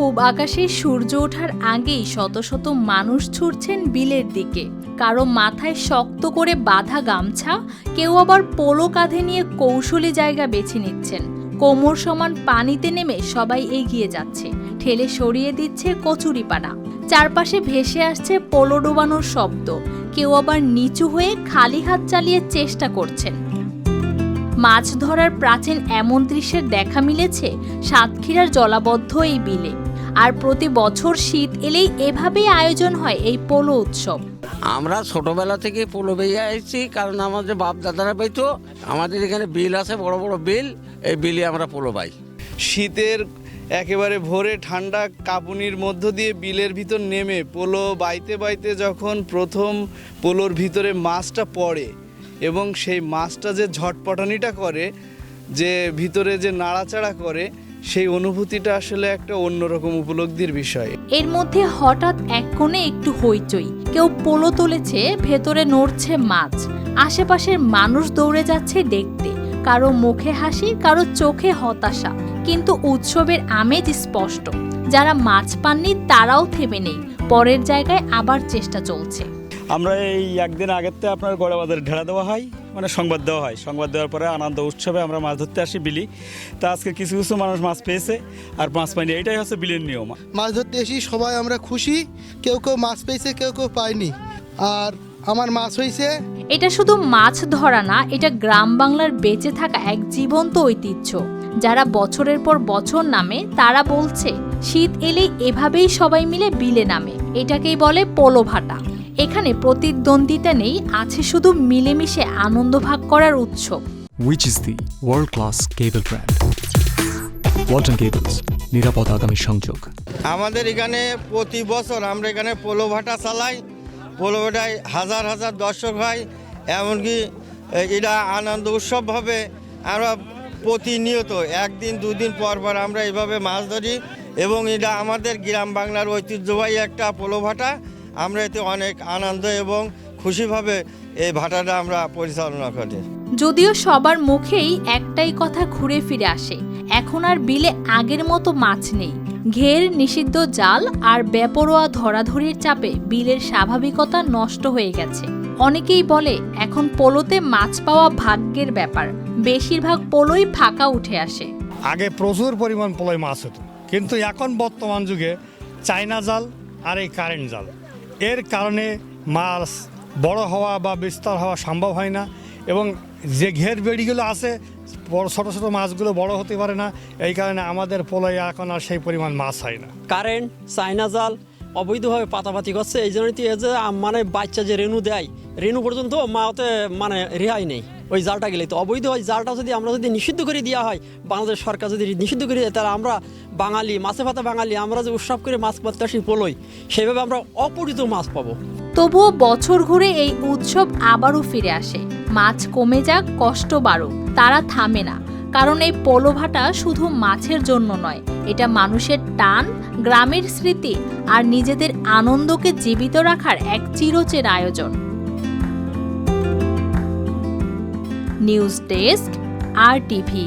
পূব আকাশে সূর্য ওঠার আগেই শত শত মানুষ ছুটছেন বিলের দিকে। কারও মাথায় শক্ত করে বাঁধা গামছা, কেউ আবার পোলো কাঁধে নিয়ে কৌশলী জায়গা বেছে নিচ্ছেন। কোমর সমান পানিতে নেমে সবাই এগিয়ে যাচ্ছে। ঠেলে সরিয়ে দিচ্ছে কচুরিপানা। চারপাশে ভেসে আসছে পোলো ডোবানোর শব্দ। কেউ আবার নিচু হয়ে খালি হাত চালিয়ে চেষ্টা করছেন। মাছ ধরার প্রাচীন এমন দৃশ্যের দেখা মিলেছে সাতক্ষীরার জলাবদ্ধ এই বিলে। আর প্রতি বছর শীত এলেই এভাবেই আয়োজন হয় এই পোলো উৎসব। আমরা ছোটবেলা থেকে পোলো বেয়ে আসছি কারণ আমাদের বাপ দাদারা পাইতো আমাদের এখানে বিল আছে বড় বড় বিল এই বিলে আমরা পোলো পাই। শীতের একেবারে ভোরে ঠান্ডা কাঁপুনির মধ্য দিয়ে বিলের ভিতর নেমে পোলো বাইতে বাইতে যখন প্রথম পোলোর ভিতরে মাছটা পড়ে এবং সেই মাছটা যে ঝটপটানিটা করে যে ভিতরে যে নাড়াচাড়া করে সেই অনুভূতিটা আসলে একটা অন্যরকম উপলব্ধির বিষয়। এর মধ্যে হঠাৎ এক কোণে একটু হইচই। কেউ পোলো তুলেছে ভেতরে নড়ছে মাছ। আশেপাশের মানুষ দৌড়ে যাচ্ছে দেখতে। কারও মুখে হাসি কারও চোখে হতাশা। কিন্তু উৎসবের আমেজ স্পষ্ট। যারা মাছ পাননি তারাও থেমে নেই। পরের জায়গায় আবার চেষ্টা চলছে। আমরা এই একদিন আগের থেকে আপনার গড়া বাজারে ঢেলা দেওয়া হয়। মানে সংবাদ দেওয়া হয়। সংবাদ দেওয়ার পরে আনন্দ উৎসবে আমরা মাছ ধরতে আসি বিলি। তা আজকে কিছু কিছু মানুষ মাছ পেয়েছে আর মাছ পায়নি। এটাই হচ্ছে বিলের নিয়ম। মাছ ধরতে এসি সবাই আমরা খুশি। কেউ কেউ মাছ পেয়েছে কেউ কেউ পায়নি। আর আমার মাছ হয়েছে এটা শুধু মাছ ধরা না এটা গ্রাম বাংলার বেঁচে থাকা এক জীবন্ত ঐতিহ্য। যারা বছরের পর বছর নামে তারা বলছে শীত এলেই এভাবেই সবাই মিলে বিলে নামে। এটাকেই বলে পোলো ভাটা। এখানে প্রতিদ্বন্দ্বিতা নেই আছে শুধু মিলেমিশে আনন্দ ভাগ করার উৎসব। Which is the world class cable brand. Walton Cables, নিরাপদ আগামী সংযোগ। আমাদের এখানে প্রতি বছর আমরা এখানে পোলো ভাটা চালাই পোলো ভাটায় হাজার হাজার দর্শক হয় এমনকি এটা আনন্দ উৎসব হবে। আমরা প্রতিনিয়ত একদিন দুদিন পর পর আমরা এইভাবে মাছ ধরি এবং এটা আমাদের গ্রাম বাংলার ঐতিহ্যবাহী একটা পোলো ভাটা। আমরা এতে অনেক আনন্দ এবং খুশিভাবে এই ভাটাটা আমরা পরিচালনা করি। যদিও সবার মুখেই একটাই কথা ঘুরে ফিরে আসে এখন আর বিলে আগের মতো মাছ নেই। ঘের নিষিদ্ধ জাল আর বেপরোয়া ধরাধরির চাপে বিলের স্বাভাবিকতা নষ্ট হয়ে গেছে। অনেকেই বলে এখন পোলোতে মাছ পাওয়া ভাগ্যের ব্যাপার বেশিরভাগ পোলোই ফাঁকা উঠে আসে। আগে প্রচুর পরিমাণ পোলাই মাছ হতো কিন্তু এখন বর্তমান যুগে চায়না জাল আর এই কারেন্ট জাল। এর কারণে মাছ বড় হওয়া বা বিস্তার হওয়া সম্ভব হয় না এবং যে ঘের বেড়িগুলো আছে ছোটো ছোটো মাছগুলো বড় হতে পারে না। এই কারণে আমাদের পোলায় এখন আর সেই পরিমাণ মাছ হয় না। কারেন্ট চাইনা জাল অবৈধভাবে পাতাপাতি করছে। এই এই যে মানে বাচ্চা যে রেণু দেয়, রেণু পর্যন্ত মাওতে মানে রেহাই নেই ওই জালটা গেলে তো অবৈধ ওই জালটা যদি আমরা যদি নিষিদ্ধ করে দেওয়া হয়, বাংলাদেশ সরকার যদি নিষিদ্ধ করে দেয়, তাহলে আমরা বাঙালি, মাছে ভাতা বাঙালি, আমরা যে উৎসব করে মাছ মারতে আসি পোলোই সেইভাবে আমরা অপরিত মাছ পাবো। তবুও বছর ঘুরে এই উৎসব আবারও ফিরে আসে। মাছ কমে যাক, কষ্ট বাড়ুক, তারা থামে না। কারণ এই পোলো ভাটা শুধু মাছের জন্য নয়, এটা মানুষের টান, গ্রামের স্মৃতি আর নিজেদের আনন্দকে জীবিত রাখার এক চিরচের আয়োজন। News desk, R TV.